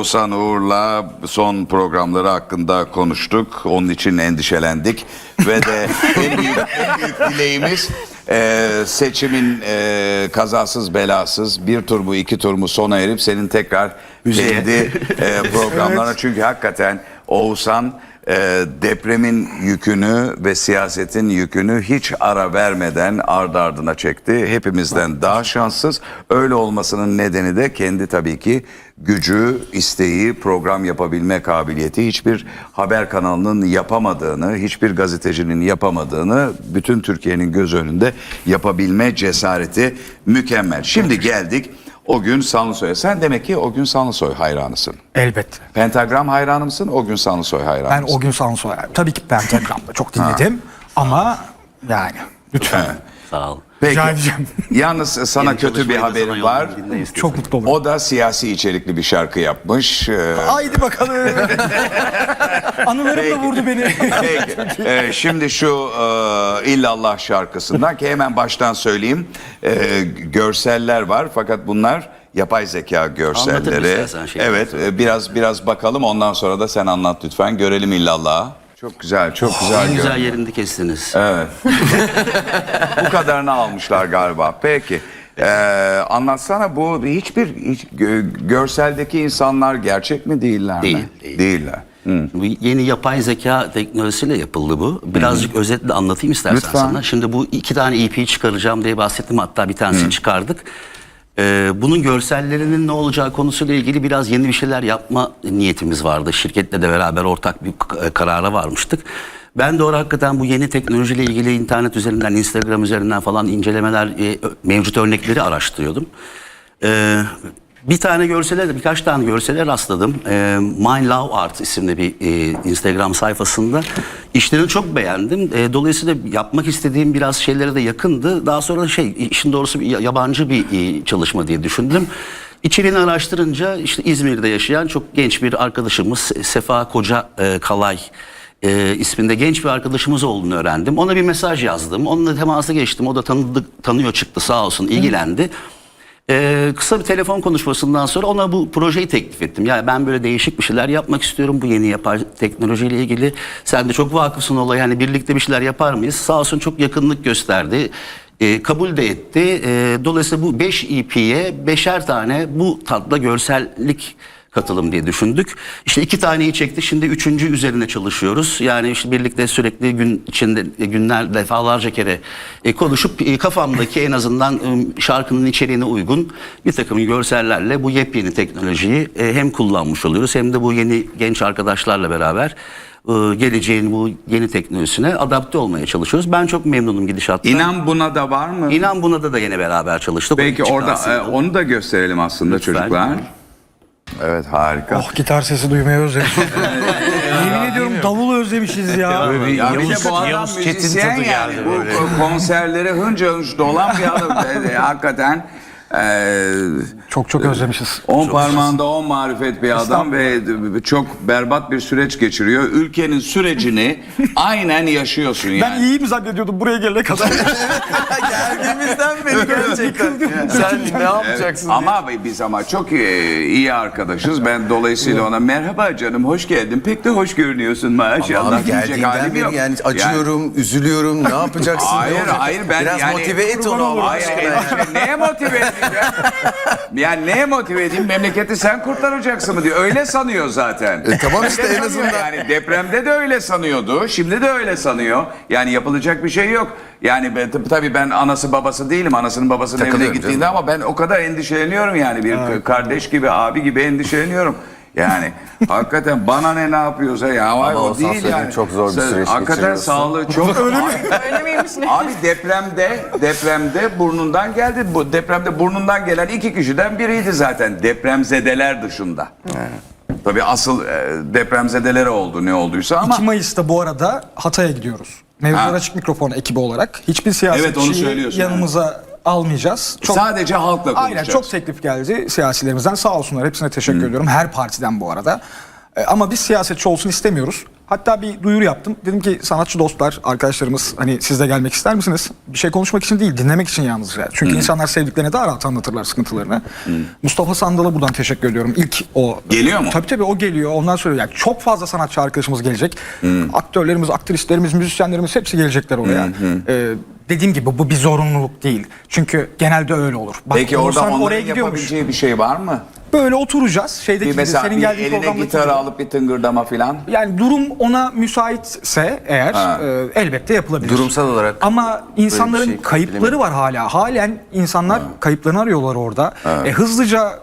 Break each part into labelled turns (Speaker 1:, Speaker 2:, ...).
Speaker 1: Oğuzhan Uğur'la son programları hakkında konuştuk. Onun için endişelendik. Ve de en büyük, en büyük dileğimiz e, seçimin e, kazasız belasız bir tur mu iki tur mu sona erip senin tekrar kendi e, programlarına. Çünkü hakikaten Oğuzhan e, depremin yükünü ve siyasetin yükünü hiç ara vermeden ardı ardına çekti. Hepimizden daha şanssız. Öyle olmasının nedeni de kendi tabii ki gücü, isteği, program yapabilme kabiliyeti hiçbir haber kanalının yapamadığını, hiçbir gazetecinin yapamadığını bütün Türkiye'nin göz önünde yapabilme cesareti mükemmel. Şimdi geldik o gün Sanlısoy'a. Sen demek ki o gün Sanlısoy hayranısın.
Speaker 2: Elbette.
Speaker 1: Pentagram hayranı mısın? O gün Sanlısoy hayranı
Speaker 2: Ben
Speaker 1: mısın?
Speaker 2: o gün Sansoy. Tabii ki Pentagram'da çok dinledim. Ama yani lütfen.
Speaker 3: Sağ ol.
Speaker 1: Peki.
Speaker 2: Rica edeceğim.
Speaker 1: Yalnız sana
Speaker 3: Yeni
Speaker 1: kötü bir
Speaker 3: çalışmayı da
Speaker 1: haberim var.
Speaker 3: yollayayım, dinle istiyorsan.
Speaker 2: Çok mutlu olurum.
Speaker 1: O da siyasi içerikli bir şarkı yapmış. Ee,
Speaker 2: Haydi bakalım. Anılarım da vurdu beni.
Speaker 1: Peki. Ee, şimdi şu e, İllallah şarkısından ki hemen baştan söyleyeyim. Ee, görseller var fakat bunlar yapay zeka görselleri.
Speaker 3: istersen şey.
Speaker 1: evet, e, biraz biraz bakalım ondan sonra da sen anlat lütfen. Görelim İllallah'ı. Çok güzel, çok güzel.
Speaker 3: En güzel yerinde kestiniz.
Speaker 1: Evet. bu kadarını almışlar galiba. Peki. Ee, anlatsana bu hiçbir hiç, gö- görseldeki insanlar gerçek mi değiller mi?
Speaker 3: Değil, değil.
Speaker 1: Değiller. Hı.
Speaker 3: Bu yeni yapay zeka teknolojisiyle yapıldı bu. Birazcık özetle anlatayım istersen
Speaker 1: Lütfen.
Speaker 3: sana. Şimdi bu iki tane EP çıkaracağım diye bahsettim. Hatta bir tanesini çıkardık. Ee, bunun görsellerinin ne olacağı konusuyla ilgili biraz yeni bir şeyler yapma niyetimiz vardı. Şirketle de beraber ortak bir k- karara varmıştık. Ben orada hakikaten bu yeni teknolojiyle ilgili internet üzerinden, Instagram üzerinden falan incelemeler, e, mevcut örnekleri araştırıyordum. Ee, bir tane görsele de birkaç tane görsele rastladım. Ee, My Love Art isimli bir e, Instagram sayfasında. İşlerini çok beğendim. Ee, dolayısıyla yapmak istediğim biraz şeylere de yakındı. Daha sonra şey işin doğrusu bir ya- yabancı bir e, çalışma diye düşündüm. İçeriğini araştırınca işte İzmir'de yaşayan çok genç bir arkadaşımız Sefa Koca e, Kalay e, isminde genç bir arkadaşımız olduğunu öğrendim. Ona bir mesaj yazdım. Onunla temasa geçtim. O da tanıdı, tanıyor çıktı sağ olsun ilgilendi. Ee, kısa bir telefon konuşmasından sonra ona bu projeyi teklif ettim. Yani ben böyle değişik bir şeyler yapmak istiyorum bu yeni yapay teknolojiyle ilgili. Sen de çok vakıfsın olaya yani birlikte bir şeyler yapar mıyız? Sağ olsun çok yakınlık gösterdi. Ee, kabul de etti. Ee, dolayısıyla bu 5 EP'ye beşer tane bu tatlı görsellik katılım diye düşündük. İşte iki taneyi çektik. Şimdi üçüncü üzerine çalışıyoruz. Yani işte birlikte sürekli gün içinde e, günler defalarca kere e, konuşup e, kafamdaki en azından şarkının içeriğine uygun bir takım görsellerle bu yepyeni teknolojiyi hem kullanmış oluyoruz hem de bu yeni genç arkadaşlarla beraber geleceğin bu yeni teknolojisine adapte olmaya çalışıyoruz. Ben çok memnunum gidişattan.
Speaker 1: İnan buna da var mı?
Speaker 3: İnan buna da da yine beraber çalıştık. Çıktı
Speaker 1: orada e, onu da gösterelim aslında
Speaker 3: Lütfen.
Speaker 1: çocuklar. Evet harika.
Speaker 2: oh gitar sesi duymayı özlemişim. Yemin ediyorum davul özlemişiz ya.
Speaker 1: Ya bir de
Speaker 4: Yavuz-
Speaker 1: bu adam
Speaker 4: Yavuz Çetin
Speaker 1: müzisyen
Speaker 4: tadı
Speaker 1: yani.
Speaker 4: geldi
Speaker 1: Bu
Speaker 4: böyle.
Speaker 1: ko- konserleri hınca hınç dolan bir adam. E, Hakikaten e,
Speaker 2: Çok çok özlemişiz.
Speaker 1: on parmağında on marifet bir adam ve çok berbat bir süreç geçiriyor. Ülkenin sürecini aynen yaşıyorsun yani.
Speaker 2: Ben iyiyim zannediyordum buraya gelene kadar.
Speaker 4: Geldiğimizden beri gerçekten. Sen ne yapacaksın diye.
Speaker 1: Ama biz ama çok iyi, iyi arkadaşız. Ben dolayısıyla ona merhaba canım hoş geldin. Pek de hoş görünüyorsun maşallah.
Speaker 4: Ama
Speaker 1: diyecek
Speaker 4: geldiğinden
Speaker 1: halim
Speaker 4: beri
Speaker 1: yok.
Speaker 4: yani acıyorum, üzülüyorum. Ne yapacaksın? ne
Speaker 1: Hayır
Speaker 4: olacak?
Speaker 1: hayır ben
Speaker 4: Biraz
Speaker 1: yani
Speaker 4: motive et onu Allah
Speaker 1: Hayır,
Speaker 4: aşkına.
Speaker 1: hayır, neye motive edeyim ya? Yani neye motive edeyim? Memleketi sen kurtaracaksın mı diyor. Öyle sanıyor zaten.
Speaker 4: E, tamam işte en azından.
Speaker 1: Yani depremde de öyle sanıyordu. Şimdi de öyle sanıyor. Yani yapılacak bir şey yok. Yani ben, tab- tabii ben anası babası değilim. Anasının babasının evine
Speaker 4: Takılıyorum
Speaker 1: gittiğinde ama ben o kadar endişeleniyorum yani. Bir kardeş gibi, abi gibi endişeleniyorum. Yani hakikaten bana ne ne yapıyorsa ya vay
Speaker 4: Ama
Speaker 1: o
Speaker 4: Oğuzhan
Speaker 1: değil yani.
Speaker 4: çok zor bir
Speaker 1: Sen-
Speaker 4: süreç
Speaker 1: Hakikaten
Speaker 4: geçiriyorsun.
Speaker 1: sağlığı çok öyle mi?
Speaker 5: Öyle miymiş ne?
Speaker 1: Abi depremde depremde burnundan geldi. Bu depremde burnundan gelen iki kişiden biriydi zaten depremzedeler dışında. Tabii asıl e, depremzedelere oldu ne olduysa ama
Speaker 2: 2 Mayıs'ta bu arada Hatay'a gidiyoruz. Mevzular
Speaker 1: Ha.
Speaker 2: Açık Mikrofon ekibi olarak. Hiçbir
Speaker 1: Evet, onu
Speaker 2: siyasetçiyi
Speaker 1: söylüyorsun,
Speaker 2: yanımıza almayacağız. Çok,
Speaker 1: sadece halkla konuşacağız.
Speaker 2: Aynen çok teklif geldi siyasilerimizden. Sağ olsunlar hepsine teşekkür ediyorum. Her partiden bu arada. E, Ama biz siyasetçi olsun istemiyoruz. Hatta bir duyuru yaptım. Dedim ki sanatçı dostlar, arkadaşlarımız hani siz de gelmek ister misiniz? Bir şey konuşmak için değil, dinlemek için yalnızca. Çünkü insanlar sevdiklerine daha rahat anlatırlar sıkıntılarını. Mustafa Sandal'a buradan teşekkür ediyorum. İlk o
Speaker 1: Geliyor mu?
Speaker 2: Tabii tabii o geliyor. Ondan sonra yani çok fazla sanatçı arkadaşımız gelecek. Aktörlerimiz, aktrislerimiz, müzisyenlerimiz hepsi gelecekler oraya. Ee, dediğim gibi bu bir zorunluluk değil. Çünkü genelde öyle olur. Bak,
Speaker 1: Peki orada
Speaker 2: Oğuzhan
Speaker 1: onların yapabileceği bir şey var mı?
Speaker 2: Böyle oturacağız. Şeydeki
Speaker 1: Bir
Speaker 2: gibi,
Speaker 1: mesela
Speaker 2: senin
Speaker 1: bir
Speaker 2: geldiğin
Speaker 1: eline
Speaker 2: programdaki gibi.
Speaker 1: alıp bir tıngırdama filan.
Speaker 2: Yani durum ona müsaitse eğer
Speaker 1: Ha.
Speaker 2: e, elbette yapılabilir.
Speaker 4: Durumsal olarak
Speaker 2: Ama insanların
Speaker 4: şey
Speaker 2: kayıpları
Speaker 4: bilemedim.
Speaker 2: var hala. Halen insanlar kayıplarını arıyorlar orada. E, hızlıca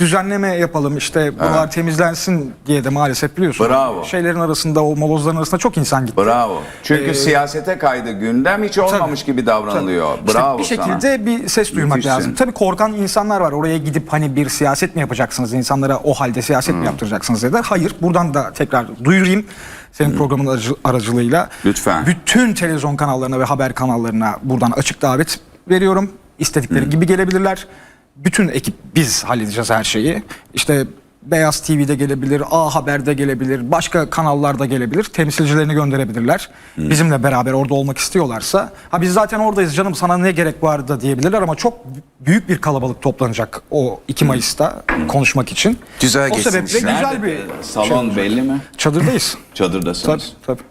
Speaker 2: düzenleme yapalım işte buralar temizlensin diye de maalesef biliyorsun.
Speaker 1: Bravo.
Speaker 2: Şeylerin arasında o molozların arasında çok insan gitti.
Speaker 1: Bravo. Çünkü
Speaker 2: Ee,
Speaker 1: siyasete kaydı gündem hiç olmamış gibi davranılıyor.
Speaker 2: İşte
Speaker 1: Bravo
Speaker 2: bir
Speaker 1: sana.
Speaker 2: şekilde bir ses duymak
Speaker 1: Müthişsin.
Speaker 2: lazım. Tabii korkan insanlar var. Oraya gidip hani bir siyaset mi yapacaksınız? insanlara o halde siyaset
Speaker 1: Hmm.
Speaker 2: mi yaptıracaksınız dediler. Hayır. Buradan da tekrar duyurayım. Senin programın aracı- aracılığıyla.
Speaker 1: Hmm. Lütfen.
Speaker 2: Bütün televizyon kanallarına ve haber kanallarına buradan açık davet veriyorum. İstedikleri
Speaker 1: Hmm.
Speaker 2: gibi gelebilirler. Bütün ekip biz halledeceğiz her şeyi. İşte Beyaz TV'de gelebilir, A Haber'de gelebilir, başka kanallarda gelebilir. Temsilcilerini gönderebilirler.
Speaker 1: Hmm.
Speaker 2: Bizimle beraber orada olmak istiyorlarsa. Ha biz zaten oradayız canım sana ne gerek var da diyebilirler ama çok büyük bir kalabalık toplanacak o 2 Mayıs'ta konuşmak için.
Speaker 4: Güzel
Speaker 2: O
Speaker 4: geçsin
Speaker 2: sebeple
Speaker 4: işler.
Speaker 2: güzel bir
Speaker 1: Salon belli mi?
Speaker 2: çadırdayız.
Speaker 1: Çadırdasınız.
Speaker 2: tabii. tabii.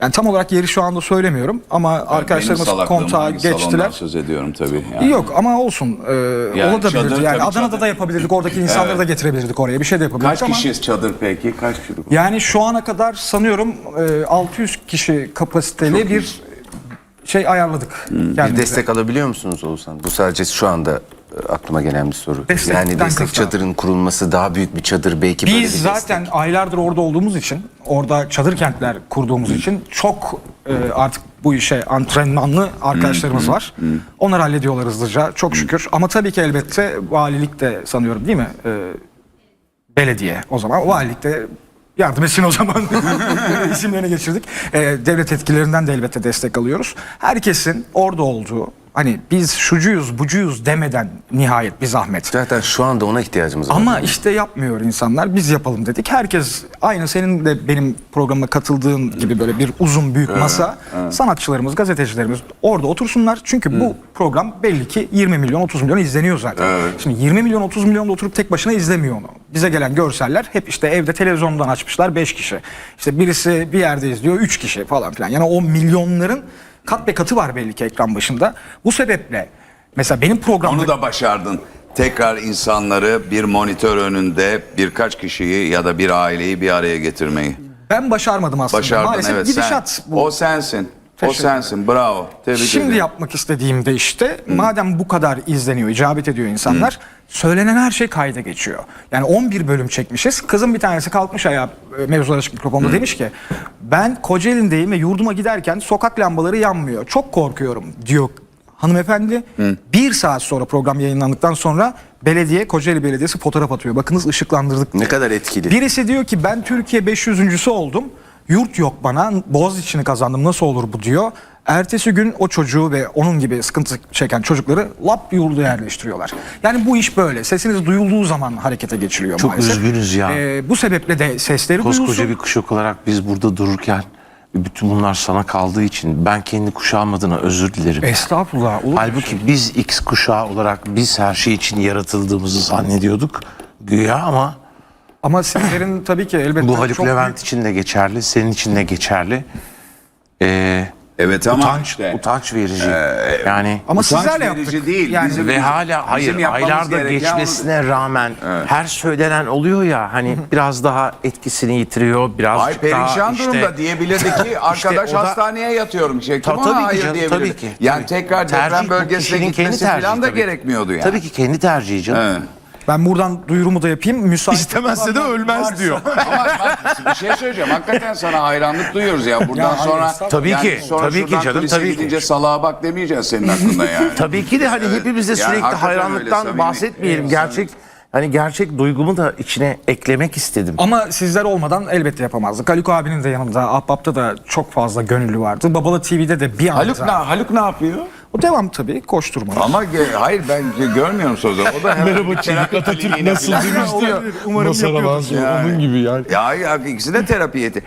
Speaker 2: Yani tam olarak yeri şu anda söylemiyorum ama arkadaşlarımız
Speaker 1: Benim
Speaker 2: kontağa geçtiler.
Speaker 1: söz ediyorum tabii. Yani.
Speaker 2: Yok ama olsun. Ee,
Speaker 1: Yani
Speaker 2: olabilirdi.
Speaker 1: çadır,
Speaker 2: yani Adana'da
Speaker 1: çadır.
Speaker 2: da yapabilirdik. Oradaki insanları da getirebilirdik oraya. Bir şey de yapabilirdik
Speaker 1: Kaç
Speaker 2: ama.
Speaker 1: kişi çadır peki? Kaç kişi?
Speaker 2: Yani şu ana kadar sanıyorum e, 600 kişi kapasiteli bir şey ayarladık.
Speaker 4: Bir
Speaker 2: kendimize.
Speaker 4: destek alabiliyor musunuz Oğuzhan? Bu sadece şu anda e, aklıma gelen bir soru.
Speaker 2: Destekten
Speaker 4: yani destek
Speaker 2: kısmen.
Speaker 4: çadırın kurulması daha büyük bir çadır belki böyle bir
Speaker 2: Biz
Speaker 4: destek.
Speaker 2: zaten aylardır orada olduğumuz için, orada çadır kentler kurduğumuz için çok e, artık bu işe antrenmanlı arkadaşlarımız var. Onlar hallediyorlar hızlıca çok şükür. Ama tabii ki elbette valilik de sanıyorum değil mi? E, belediye o zaman. Valilik de yardım etsin o zaman. İsimlerini geçirdik. E, devlet etkilerinden de elbette destek alıyoruz. Herkesin orada olduğu hani biz şucuyuz bucuyuz demeden nihayet bir zahmet.
Speaker 4: Zaten şu anda ona ihtiyacımız var.
Speaker 2: Ama işte yapmıyor insanlar. Biz yapalım dedik. Herkes aynı senin de benim programa katıldığın gibi böyle bir uzun büyük masa. Sanatçılarımız, gazetecilerimiz orada otursunlar. Çünkü bu program belli ki 20 milyon 30 milyon izleniyor zaten. Şimdi 20 milyon 30 milyon da oturup tek başına izlemiyor onu. Bize gelen görseller hep işte evde televizyondan açmışlar 5 kişi. İşte birisi bir yerde izliyor 3 kişi falan filan. Yani o milyonların kat be katı var belli ki ekran başında. Bu sebeple mesela benim programda
Speaker 1: Onu da başardın. Tekrar insanları bir monitör önünde birkaç kişiyi ya da bir aileyi bir araya getirmeyi.
Speaker 2: ben başarmadım aslında.
Speaker 1: Başardın
Speaker 2: Maalesef
Speaker 1: evet.
Speaker 2: gidişat
Speaker 1: sen,
Speaker 2: bu.
Speaker 1: O sensin. O sensin. Bravo. Tebrik
Speaker 2: Şimdi
Speaker 1: ederim.
Speaker 2: yapmak istediğimde işte madem bu kadar izleniyor, icabet ediyor insanlar, söylenen her şey kayda geçiyor. Yani 11 bölüm çekmişiz. Kızım bir tanesi kalkmış ayağa e, mevzular açık mikrofonda demiş ki ben Kocaeli'ndeyim ve yurduma giderken sokak lambaları yanmıyor. Çok korkuyorum diyor hanımefendi. Bir saat sonra program yayınlandıktan sonra belediye, Kocaeli Belediyesi fotoğraf atıyor. Bakınız ışıklandırdık
Speaker 4: Ne kadar etkili.
Speaker 2: Birisi diyor ki ben Türkiye 500.sü oldum. Yurt yok bana. Boğaz içini kazandım. Nasıl olur bu diyor. Ertesi gün o çocuğu ve onun gibi sıkıntı çeken çocukları lap yurda yerleştiriyorlar. Yani bu iş böyle. Sesiniz duyulduğu zaman harekete geçiliyor
Speaker 5: Çok
Speaker 2: maalesef.
Speaker 5: üzgünüz ya.
Speaker 2: Ee, bu sebeple de sesleri
Speaker 5: Koskoca
Speaker 2: duyulsun.
Speaker 5: bir kuşak olarak biz burada dururken bütün bunlar sana kaldığı için ben kendi kuşağım adına özür dilerim.
Speaker 2: Estağfurullah. Olur?
Speaker 5: Halbuki biz X kuşağı olarak biz her şey için yaratıldığımızı zannediyorduk güya ama
Speaker 2: Ama sizlerin tabii ki elbette
Speaker 5: bu Haluk
Speaker 2: çok
Speaker 5: Levent
Speaker 2: büyük-
Speaker 5: için de geçerli, senin için de geçerli. Ee,
Speaker 1: Evet ama
Speaker 5: utanç,
Speaker 1: işte,
Speaker 5: utanç verici. yani
Speaker 2: Ama
Speaker 1: utanç
Speaker 2: sizlerle
Speaker 1: verici
Speaker 2: yaptık.
Speaker 1: değil.
Speaker 2: Yani
Speaker 1: Bizim-
Speaker 5: ve hala hayır aylarda geçmesine rağmen her söylenen oluyor ya hani biraz daha etkisini yitiriyor biraz
Speaker 1: Ay perişan
Speaker 5: işte,
Speaker 1: durumda diyebilirdi ki arkadaş
Speaker 5: o da-
Speaker 1: hastaneye yatıyorum. Şey,
Speaker 5: Ta- tabii ki
Speaker 1: hayır
Speaker 5: canım,
Speaker 1: diyebilirdi.
Speaker 5: tabii ki.
Speaker 1: Yani
Speaker 5: Tabii.
Speaker 1: tekrar deprem bölgesine gitmesi falan da
Speaker 5: tabii.
Speaker 1: gerekmiyordu yani.
Speaker 5: Tabii ki kendi tercihi canım.
Speaker 1: Evet.
Speaker 2: Ben buradan duyurumu da yapayım. Müsait
Speaker 5: İstemezse de ölmez diyor.
Speaker 1: Ama bak bir şey söyleyeceğim. Hakikaten sana hayranlık duyuyoruz ya. Buradan
Speaker 2: Ya
Speaker 1: sonra.
Speaker 5: Tabii
Speaker 1: yani
Speaker 5: ki,
Speaker 1: sonra
Speaker 5: tabii ki
Speaker 1: şuradan
Speaker 5: canım,
Speaker 1: kulise
Speaker 5: tabii ki.
Speaker 1: gidince salağa bak demeyeceğiz senin hakkında yani.
Speaker 5: Tabii ki de hani hepimiz de
Speaker 1: Yani
Speaker 5: sürekli
Speaker 1: hakikaten öyle,
Speaker 5: hayranlıktan
Speaker 1: samimi.
Speaker 5: bahsetmeyelim. Gerçek hani gerçek duygumu da içine eklemek istedim.
Speaker 2: Ama sizler olmadan elbette yapamazdık. Haluk abinin de yanında, Ahbap'ta da çok fazla gönüllü vardı. Babalı TV'de de bir anda.
Speaker 1: Haluk ne, Haluk ne yapıyor?
Speaker 2: O devam tabii koşturma.
Speaker 1: Ama ge- hayır ben görmüyorum sözü. O da Merhaba Çelik Atatürk nasıl
Speaker 2: Umarım yapıyordur.
Speaker 1: Ya, ya ikisi de terapi yeti.